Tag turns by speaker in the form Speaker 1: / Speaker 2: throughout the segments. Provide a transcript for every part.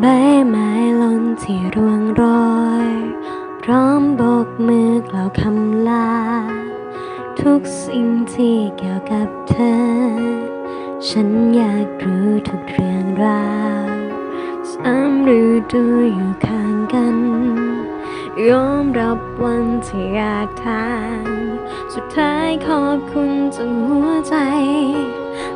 Speaker 1: ใบไม้ล่นที่ร่วงโรยพร้อมโบกมือกล่าวคำลา ทุกสิ่งที่เกี่ยวกับเธอ ฉันอยากรู้ทุกเรื่องราวสามฤดูอยู่ข้างกัน ยอมรับวันที่อยากทาง สุดท้ายขอบคุณจนหัวใจ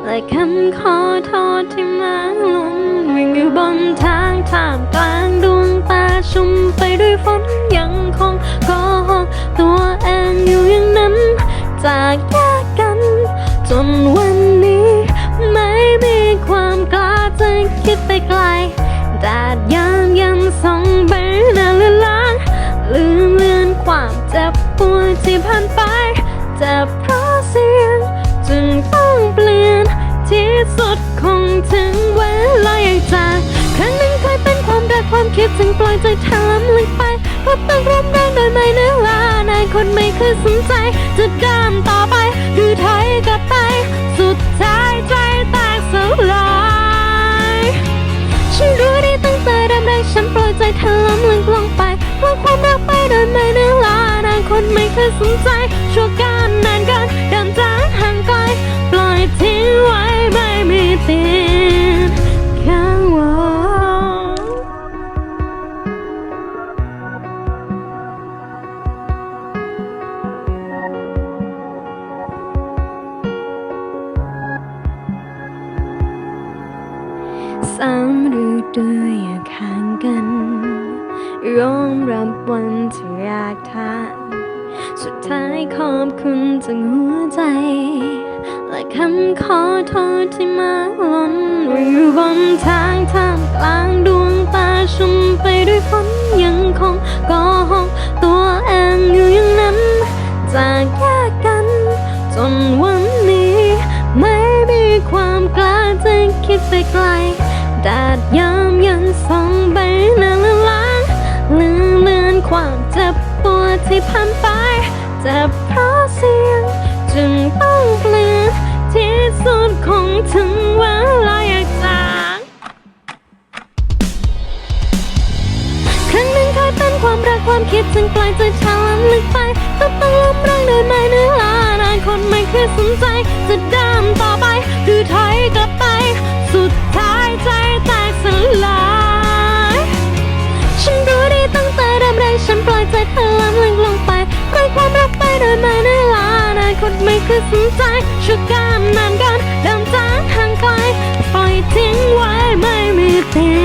Speaker 1: และคำขอโทษที่มาล้น วิ่งอยู่บนทางท่ามกลางดวงตาชุ่มไปด้วยฝนยังคงโกหกตัวเองอยู่อย่างนั้น จากแยกกัน จนวันนี้ ไม่มีความกล้าจะคิดไปไกลแดดยามยังส่องใบหน้าเลือนลางลืมเลือนความเจ็บปวดที่ผ่านไปเจ็บเพราะเสียง จึงต้องเปลี่ยนที่สุดคงถึง มคิดจึงปล่อยใจทางล้ำลึกไปเพราะต้องร่วมแรงโดยไม่เนื้อลานายคนไม่เคยสนใจ จะเดินต่อไปหรือถอยกลับไป สุดท้ายใจแตกสลายฉันรู้ดีตั้งแต่เริ่มแรกฉันปล่อยใจเธอล้มลึกลงไปวาความรักไปโดย สามฤดูอยู่ข้างกันยอมรับวันที่อยากทานสุดท้ายขอบคุณจากหัวใจ และคำขอโทษที่มาล้นว่าอยู่บนทางท่ามกลางดวงตาชุ่มไปด้วยฝนยังคงโกหกตัวเองอยู่อย่างนั้น จากแยกกัน จนวันนี้ ไม่มีความกล้าจะคิดไปไกล แดดยามยันส่องใบหน้าละล้างลืมเลือนความเจ็บปวดที่ผ่านไปเจ็บเพราะเสียงจึงต้อง ความคิดจึงปล่อยใจชาลันลึกไปต้องต้องล้มรังโดยไม่เนื้อลานานคนไม่เคยสนใจ จะดินต่อไปหรือถอยกลับไป สุดท้ายใจแตกสลายฉันรู้ดีตั้งแต่เริ่มแรกฉันปล่อยใจเธอล้ำลึกลงไปปล่อยความรักไปโดยไม่เนื้อลานานคนไม่เคยสนใจชั่วการนานกันดินจางห่างไกลปล่อยทิ้งไว้ไม่มีเตียง